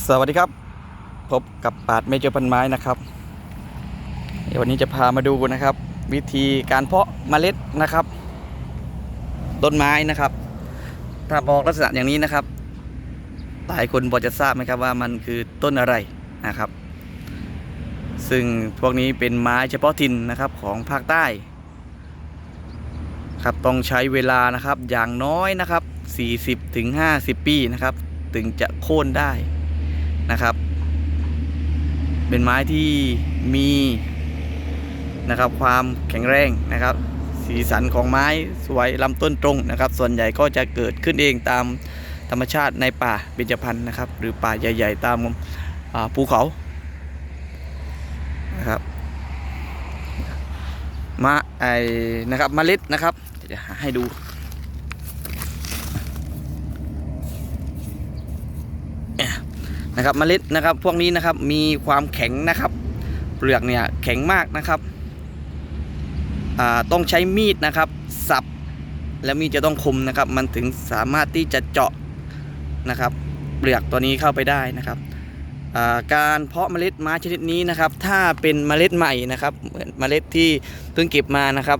สวัสดีครับ พบกับปาดเมเจอร์พันไม้นะครับวันนี้จะพามาดูนะครับ วิธีการเพาะเมล็ดนะครับ ต้นไม้นะครับ ถ้าบอกลักษณะอย่างนี้นะครับหลายคนพอจะทราบไหมครับว่ามันคือต้นอะไรนะครับ ซึ่งพวกนี้เป็นไม้เฉพาะถิ่นนะครับของภาคใต้ครับต้องใช้เวลานะครับอย่างน้อยนะครับ 40ถึง50 ปีนะครับ ถึงจะโค่นได้ นะครับ เป็นไม้ที่มีนะครับความแข็งแรงนะครับ สีสันของไม้สวยลำต้นตรงนะครับ ส่วนใหญ่ก็จะเกิดขึ้นเองตามธรรมชาติในป่าเบญจพรรณนะครับ หรือป่าใหญ่ ๆ ตามภูเขานะครับมาไอนะครับเมล็ดนะครับจะหาให้ดูเนี่ย นะครับเมล็ดนะครับ พวกนี้นะครับมีความแข็งนะครับ เปลือกเนี่ยแข็งมากนะครับต้องใช้มีดนะครับ สับแล้วมีดจะต้องคมนะครับ มันถึงสามารถที่จะเจาะนะครับ เปลือกตัวนี้เข้าไปได้นะครับาการเพาะเมล็ดไม้ชนิดนี้นะครับ ถ้าเป็นเมล็ดใหม่นะครับเหมือนเมล็ดที่เพิ่งเก็บมานะครับ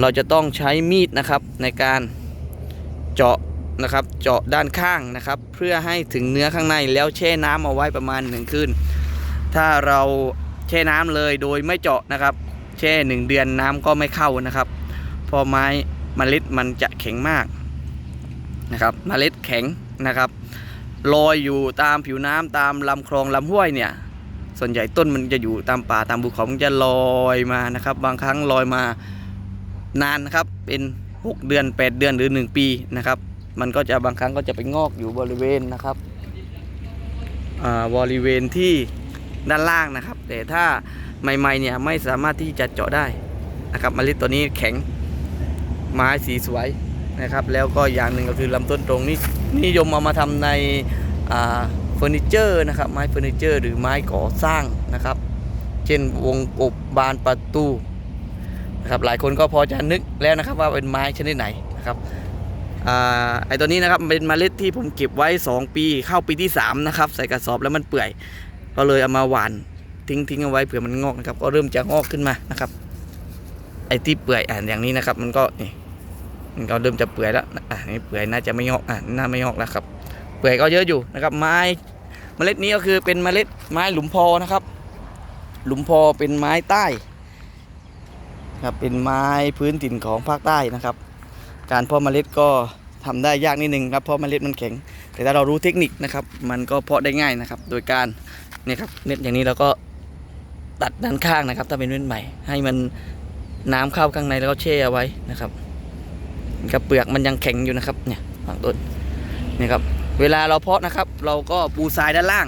เราจะต้องใช้มีดนะครับในการเจาะ นะครับ เจาะด้านข้างนะครับ เพื่อให้ถึงเนื้อข้างในแล้วแช่น้ำเอาไว้ประมาณหนึ่งคืนถ้าเราแช่น้ำเลยโดยไม่เจาะนะครับ แช่หนึ่งเดือนน้ำก็ไม่เข้านะครับพอไม้เมล็ดมันจะแข็งมากนะครับเมล็ดแข็งนะครับลอยอยู่ตามผิวน้ำตามลำคลองลำห้วยเนี่ยส่วนใหญ่ต้นมันจะอยู่ตามป่าตามภูเขามันจะลอยมานะครับ บางครั้งลอยมานานนะครับเป็น 6 เดือน 8 เดือนหรือ 1 ปีนะครับ มันก็จะบางครั้งก็จะไปงอกอยู่บริเวณนะครับอ่าบริเวณที่ด้านล่างนะครับ แต่ถ้าใหม่ๆเนี่ยไม่สามารถที่จะเจาะได้นะครับเมล็ดตัวนี้แข็งไม้สีสวยนะครับ แล้วก็อย่างหนึ่งก็คือลำต้นตรงนี้นิยมเอามาทำในอ่าเฟอร์นิเจอร์นะครับไม้เฟอร์นิเจอร์หรือไม้ก่อสร้างนะครับ เช่นวงกบบานประตูนะครับหลายคนก็พอจะนึกแล้วนะครับว่าเป็นไม้ชนิดไหนนะครับ ไอตัวนี้นะครับเป็นเมล็ดที่ผมเก็บไว้ 2 ปีเข้าปีที่ 3 นะครับ ใส่กระสอบแล้วมันเปื่อย ก็เลยเอามาหวานทิ้งทิ้งเอาไว้เผื่อมันงอกนะครับ ก็เริ่มจะงอกขึ้นมานะครับ ไอที่เปื่อยอ่านอย่างนี้นะครับ มันก็นี่มันก็เริ่มจะเปื่อยแล้วอ่านี่เปื่อยน่าจะไม่งอกอ่าน่าไม่งอกแล้วครับ เปลือยก็เยอะอยู่นะครับ ไม้เมล็ดนี้ก็คือเป็นเมล็ดไม้หลุมพอนะครับ หลุมพอเป็นไม้ใต้ครับเป็นไม้พื้นถิ่นของภาคใต้นะครับ การเพาะเมล็ดก็ทำได้ยากนิดนึงครับเพราะเมล็ดมันแข็ง แต่ถ้าเรารู้เทคนิคนะครับ มันก็เพาะได้ง่ายนะครับ โดยการนี่ครับเม็ดอย่างนี้เราก็ตัดด้านข้างนะครับ ถ้าเป็นเม็ดใหม่ ให้มันน้ำเข้าข้างในแล้วก็แช่เอาไว้นะครับกับเปลือกมันยังแข็งอยู่นะครับเนี่ยบางต้นนี่ครับเวลาเราเพาะนะครับ เราก็ปูทรายด้านล่าง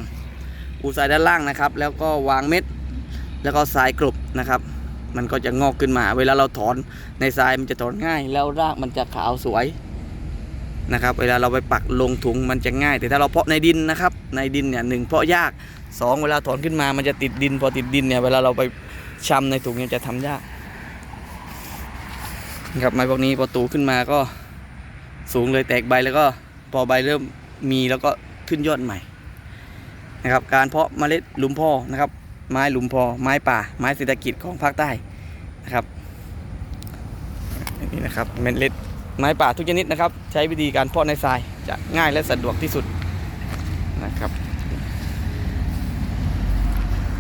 ปูทรายด้านล่างนะครับ แล้วก็วางเม็ด แล้วก็ทรายกลบนะครับ มันก็จะงอกขึ้นมา เวลาเราถอนในทรายมันจะถอนง่าย แล้วรากมันจะขาวสวยนะครับ เวลาเราไปปักลงถุงมันจะง่าย แต่ถ้าเราเพาะในดินนะครับ ในดินเนี่ยหนึ่งเพาะยากสองเวลาถอนขึ้นมามันจะติดดิน พอติดดินเนี่ยเวลาเราไปชำในถุงเนี่ยจะทำยากนะครับไม้พวกนี้พอตูขึ้นมาก็สูงเลยแตกใบแล้วก็พอใบเริ่มมีแล้วก็ขึ้นยอดใหม่นะครับ การเพาะเมล็ดหลุมพ่อนะครับ ไม้หลุมพอ ไม้ป่า ไม้เศรษฐกิจของภาคใต้นะครับนี่นะครับเมล็ดไม้ป่าทุกชนิดนะครับ ใช้วิธีการเพาะในทรายจะง่ายและสะดวกที่สุดนะครับ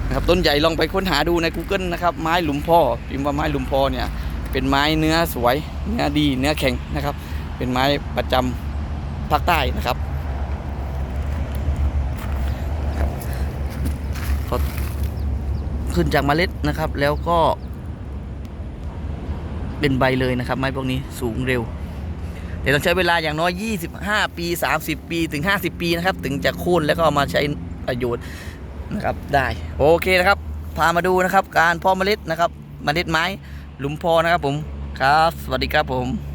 นะครับต้นใหญ่ลองไปค้นหาดูใน Google นะครับ ไม้หลุมพอพิมพ์ว่าไม้หลุมพอเนี่ยเป็นไม้เนื้อสวย เนื้อดี เนื้อแข็งนะครับ เป็นไม้ประจำภาคใต้นะครับ พอ ขึ้นจากเมล็ดนะครับ แล้วก็ เป็นใบเลยนะครับ ไม้พวกนี้สูงเร็วแต่ต้องใช้เวลาอย่างน้อย 25 ปี 30 ปีถึง 50 ปีนะครับ ถึงจะโค่นแล้วก็ามาใช้ประโยชน์นะครับได้โอเคนะครับ พามาดูนะครับ การเพาะเมล็ดนะครับ เมล็ดไม้หลุมพอนะครับผมครับ สวัสดีครับผม